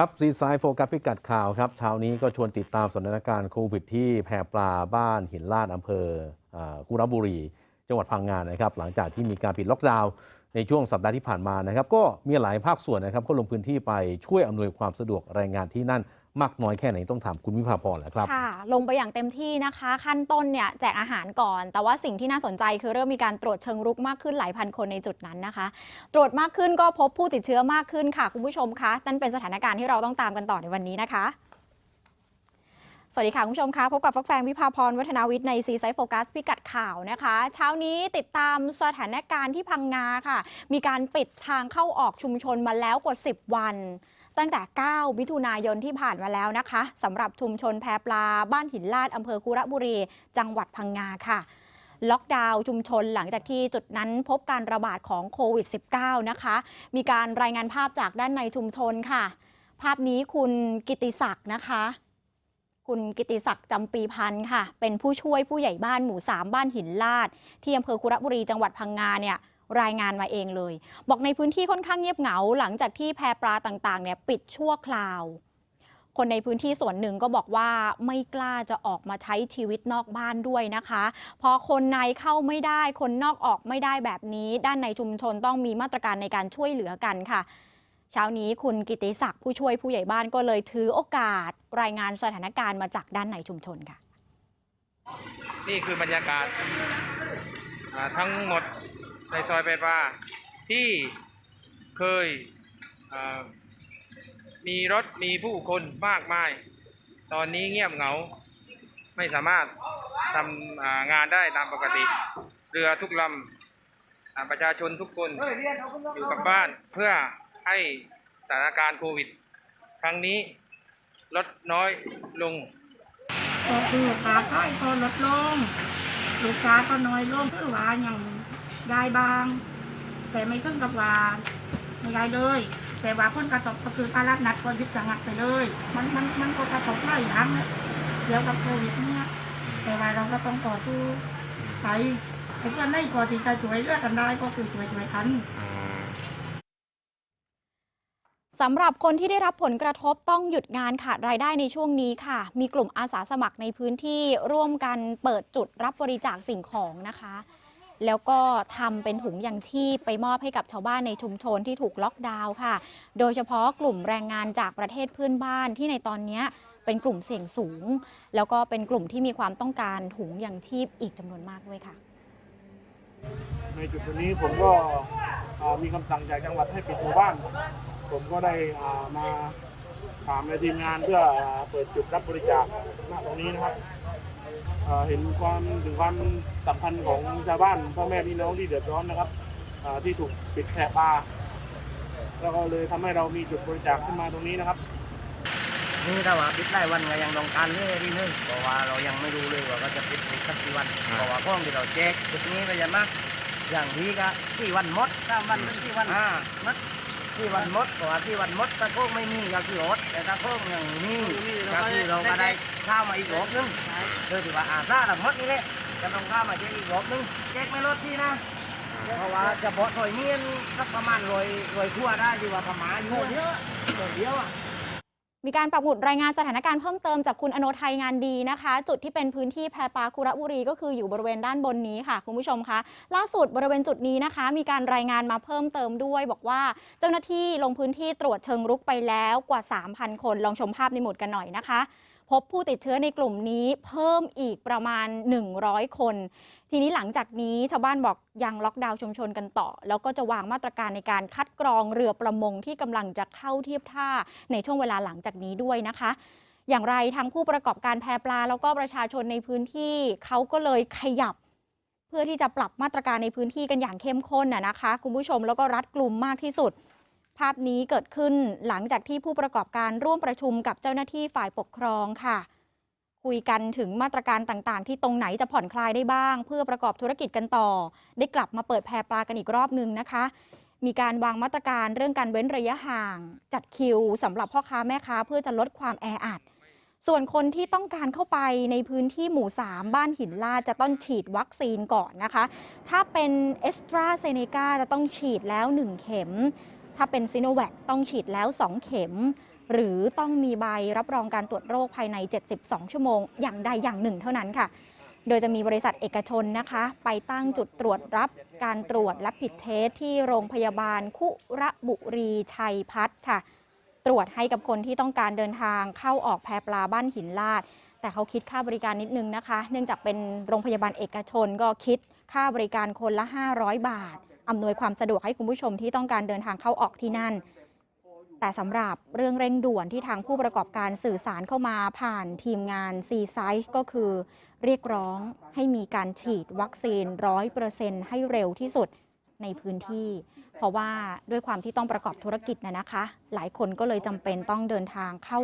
ครับซีไซโฟกัสพิกัดข่าวครับเช้านี้ก็ชวนติดตามสถานการณ์โควิดที่แพรปลาบ้านหินลาดอำเภอกุระบุรี จังหวัดพังงานะครับ หลังจากที่มีการปิดล็อกดาวน์ในช่วงสัปดาห์ที่ผ่านมานะครับ ก็มีหลายภาคส่วนนะครับก็ลงพื้นที่ไปช่วยอำนวยความสะดวกแรงงานที่นั่น มากน้อยแค่ไหนต้องถามคุณวิภาพรแหละครับค่ะลงไปอย่างเต็มที่นะคะ ขั้นต้นเนี่ยแจกอาหารก่อน แต่ว่าสิ่งที่น่าสนใจคือเริ่มมีการตรวจเชิงรุกมากขึ้นหลายพันคนในจุดนั้นนะคะ ตรวจมากขึ้นก็พบผู้ติดเชื้อมากขึ้นค่ะคุณผู้ชมคะนั่นเป็นสถานการณ์ที่เราต้องตามกันต่อในวันนี้นะคะสวัสดีค่ะ คุณผู้ชมคะพบกับฟักแฟงวิภาพรวัฒนาวิทย์ในซีไซโฟกัสพิกัดข่าวนะคะ เช้านี้ติดตามสถานการณ์ที่พังงาค่ะ มีการปิดทางเข้าออกชุมชนมาแล้วกว่า 10 วัน ตั้งแต่ 9 มิถุนายนที่ผ่านมาแล้วนะคะสำหรับชุมชนแพปลาบ้านหินลาดอำเภอคุระบุรี จังหวัดพังงาค่ะ ล็อกดาวน์ชุมชนหลังจากที่จุดนั้นพบการระบาดของโควิด -19 นะคะ มีการรายงานภาพจากด้านในชุมชนค่ะ ภาพนี้คุณกิติศักดิ์นะคะคุณกิติศักดิ์จำปีพันธ์ค่ะ เป็นผู้ช่วยผู้ใหญ่บ้านหมู่สามบ้านหินลาด ที่อำเภอคุระบุรีจังหวัดพังงาเนี่ย รายงานมาเองเลย บอกในพื้นที่ค่อนข้างเงียบเหงา หลังจากที่แพปลาต่างๆเนี่ยปิดชั่วคราว คนในพื้นที่ส่วนหนึ่งก็บอกว่าไม่กล้าจะออกมาใช้ชีวิตนอกบ้านด้วยนะคะเพอคนในเข้าไม่ได้ คนนอกออกไม่ได้แบบนี้ ด้านในชุมชนต้องมีมาตรการในการช่วยเหลือกันค่ะเช้านี้คุณกิติศักดิ์ผู้ช่วยผู้ใหญ่บ้านก็เลยถือโอกาส รายงานสถานการณ์มาจากด้านในชุมชนค่ะ นี่คือบรรยากาศทั้งหมด ในซอยไปปลาที่เคยมีรถมีผู้คนมากมาย ตอนนี้เงียบเหงาไม่สามารถทำงานได้ตามปกติ เรือทุกลำประชาชนทุกคนอยู่กับบ้านเพื่อให้สถานการณ์โควิด ครั้งนี้ลดน้อยลงก็คือการขายก็ลดลงลูกค้าก็น้อยลงคือว่าอย่าง ได้บาง แต่ไม่ถึงกับว่าไม่ได้เลย แต่ว่าผลกระทบก็คือการรับนัดก็หยุดชะงักไปเลย มันมันมันก็กระทบหลายอย่างเกี่ยวกับโควิดเนี่ย แต่ว่าเราก็ต้องต่อสู้ไปไอ้ส่วนไหนพอที่จะช่วยเลือกันได้ก็คือช่วยช่วยกันสำหรับคนที่ได้รับผลกระทบต้องหยุดงานขาดรายได้ในช่วงนี้ค่ะ มีกลุ่มอาสาสมัครในพื้นที่ร่วมกันเปิดจุดรับบริจาคสิ่งของนะคะ แล้วก็ทำเป็นถุงยังชีพไปมอบให้กับชาวบ้านในชุมชนที่ถูกล็อกดาวน์ค่ะ โดยเฉพาะกลุ่มแรงงานจากประเทศเพื่อนบ้านที่ในตอนนี้เป็นกลุ่มเสี่ยงสูง แล้วก็เป็นกลุ่มที่มีความต้องการถุงยังชีพอีกจำนวนมากด้วยค่ะ ในจุดตรงนี้ผมก็มีคำสั่งจากจังหวัดให้ปิดหมู่บ้าน ผมก็ได้มาถามในทีมงานเพื่อเปิดจุดรับบริจาคณตรงนี้นะครับ เห็นความถึงความสำคัญของชาวบ้านพ่อแม่พี่น้องที่เดือดร้อนนะครับอ่าที่ถูกปิดแพร่ปลาแล้วก็เลยทำให้เรามีจุดบริจาคขึ้นมาตรงนี้นะครับ นี่ถ้าว่าปิดได้วันก็ยังต้องการเรื่อยๆเลยเพราะว่าเรายังไม่รู้เลยว่าเขาจะปิดอีกสักกี่วันเพราะว่าข้องที่เราแจกจุดนี้ก็จะมากอย่างนี้ก็สี่วันหมดสามวันเป็นสี่วันอ่ามัด ที่วันมดกว่าที่วันมดตะโค้งไม่มีก็คืออดแต่ตะโค้งอย่างนี้ก็คือเราก็ได้ข้าวมาอีกรอบนึงเธอถือว่าอาซาทั้งมดนี่แหละจะต้องข้าวมาเจ๊อีกรอบนึงเจ๊ไม่ลดที่นะเพราะว่าจะบอถอยเมียนสักประมาณรวยรวยทั่วได้ดีกว่าประมาณเยอะเยอะเดียวอะ มีการปักหมุดรายงานสถานการณ์เพิ่มเติมจากคุณอโนไทยงานดีนะคะ จุดที่เป็นพื้นที่แพรปาคุระบุรีก็คืออยู่บริเวณด้านบนนี้ค่ะ คุณผู้ชมคะล่าสุดบริเวณจุดนี้นะคะ มีการรายงานมาเพิ่มเติมด้วย บอกว่าเจ้าหน้าที่ลงพื้นที่ตรวจเชิงรุกไปแล้วกว่า 3,000 คนลองชมภาพในหมุดกันหน่อยนะคะ พบผู้ติดเชื้อในกลุ่มนี้เพิ่มอีกประมาณ 100 คน ทีนี้หลังจากนี้ชาวบ้านบอกยังล็อกดาวน์ชุมชนกันต่อ แล้วก็จะวางมาตรการในการคัดกรองเรือประมงที่กำลังจะเข้าเทียบท่าในช่วงเวลาหลังจากนี้ด้วยนะคะอย่างไรทั้งผู้ประกอบการแพปลา แล้วก็ประชาชนในพื้นที่เขาก็เลยขยับ เพื่อที่จะปรับมาตรการในพื้นที่กันอย่างเข้มข้นน่ะนะคะ คุณผู้ชมแล้วก็รัดกลุ่มมากที่สุด ภาพนี้เกิดขึ้นหลังจากที่ผู้ประกอบการร่วมประชุมกับเจ้าหน้าที่ฝ่ายปกครองค่ะ คุยกันถึงมาตรการต่างๆ ที่ตรงไหนจะผ่อนคลายได้บ้าง เพื่อประกอบธุรกิจกันต่อ ได้กลับมาเปิดแพรปลากันอีกรอบนึงนะคะ มีการวางมาตรการเรื่องการเว้นระยะห่าง จัดคิวสำหรับพ่อค้าแม่ค้าเพื่อจะลดความแออัดส่วนคนที่ต้องการเข้าไปในพื้นที่หมู่ 3 บ้านหินลาดจะต้องฉีดวัคซีนก่อนนะคะ ถ้าเป็นเอสตราเซเนกาจะต้องฉีดแล้ว 1 เข็ม ถ้าเป็นซิโนแวคต้องฉีดแล้ว 2 เข็ม หรือต้องมีใบรับรองการตรวจโรคภายใน 72 ชั่วโมง อย่างใดอย่างหนึ่งเท่านั้นค่ะ โดยจะมีบริษัทเอกชนนะคะ ไปตั้งจุดตรวจรับการตรวจและผิดเทสที่โรงพยาบาลคุระบุรีชัยพัฒน์ค่ะ ตรวจให้กับคนที่ต้องการเดินทางเข้าออกแพปลาบ้านหินลาด แต่เขาคิดค่าบริการนิดนึงนะคะ เนื่องจากเป็นโรงพยาบาลเอกชนก็คิดค่าบริการคนละ 500 บาท อำนวยความสะดวกให้คุณผู้ชมที่ต้องการเดินทางเข้าออกที่นั่น แต่สำหรับเรื่องเร่งด่วนที่ทางผู้ประกอบการสื่อสารเข้ามาผ่านทีมงาน c s i z e ก็คือ เรียกร้องให้มีการฉีดวัคซีน100%ให้เร็วที่สุดในพื้นที่ เพราะว่าด้วยความที่ต้องประกอบธุรกิจนะนะคะ หลายคนก็เลยจำเป็นต้องเดินทางเข้า